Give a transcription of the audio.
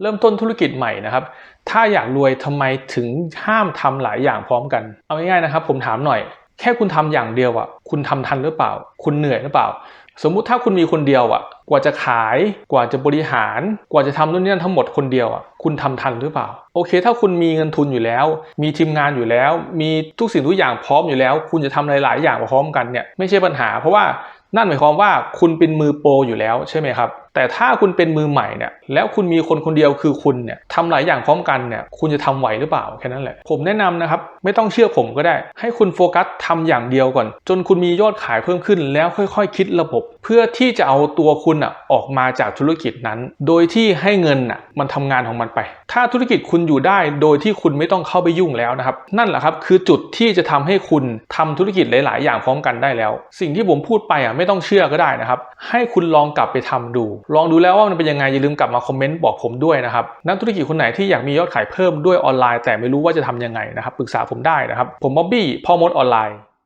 เริ่มต้นธุรกิจใหม่นะครับ ถ้าอยากรวยทำไมถึงห้ามทำหลายอย่างพร้อมกัน เอาง่ายๆนะครับ ผมถามหน่อย แค่คุณทำอย่างเดียวอะ คุณทำทันหรือเปล่า คุณเหนื่อยหรือเปล่า สมมุติถ้าคุณมีคนเดียวอะ กว่าจะขาย กว่าจะบริหาร กว่าจะทำนู่นนี่นั่นทั้งหมดคนเดียวอะ คุณทำทันหรือเปล่า โอเค ถ้าคุณมีเงินทุนอยู่แล้ว มีทีมงานอยู่แล้ว มีทุกสิ่งทุกอย่างพร้อมอยู่แล้ว คุณจะทำหลาย ๆ อย่างพร้อมกันเนี่ยไม่ใช่ปัญหา เพราะว่านั่นหมายความว่าคุณเป็นมือโปรอยู่แล้วใช่ไหมครับ แต่ถ้าคุณเป็นมือใหม่เนี่ยแล้วคุณมีคนคนเดียวคือคุณเนี่ยทำหลายอย่างพร้อมกันเนี่ยคุณจะทำไหวหรือเปล่าแค่นั้นแหละผมแนะนำนะครับไม่ต้องเชื่อผมก็ได้ ให้คุณโฟกัสทำอย่างเดียวก่อน จนคุณมียอดขายเพิ่มขึ้นแล้วค่อยๆคิดระบบ เพื่อที่จะเอาตัวคุณอะออกมาจากธุรกิจนั้น โดยที่ให้เงินอะมันทำงานของมันไป ถ้าธุรกิจคุณอยู่ได้โดยที่คุณไม่ต้องเข้าไปยุ่งแล้วนะครับนั่นแหละครับคือจุดที่จะทำให้คุณทำธุรกิจหลาย ๆ อย่างพร้อมกันได้แล้ว สิ่งที่ผมพูดไปอะไม่ต้องเชื่อก็ได้นะครับให้คุณลองกลับไปทำดูลองดูแล้วว่ามันเป็นยังไงอย่าลืมกลับมาคอมเมนต์บอกผมด้วยนะครับนักธุรกิจคนไหนที่อยากมียอดขายเพิ่มด้วยออนไลน์ แต่ไม่รู้ว่าจะทำยังไงนะครับปรึกษาผมได้นะครับผมบ๊อบบี้พ่อมดออนไลน์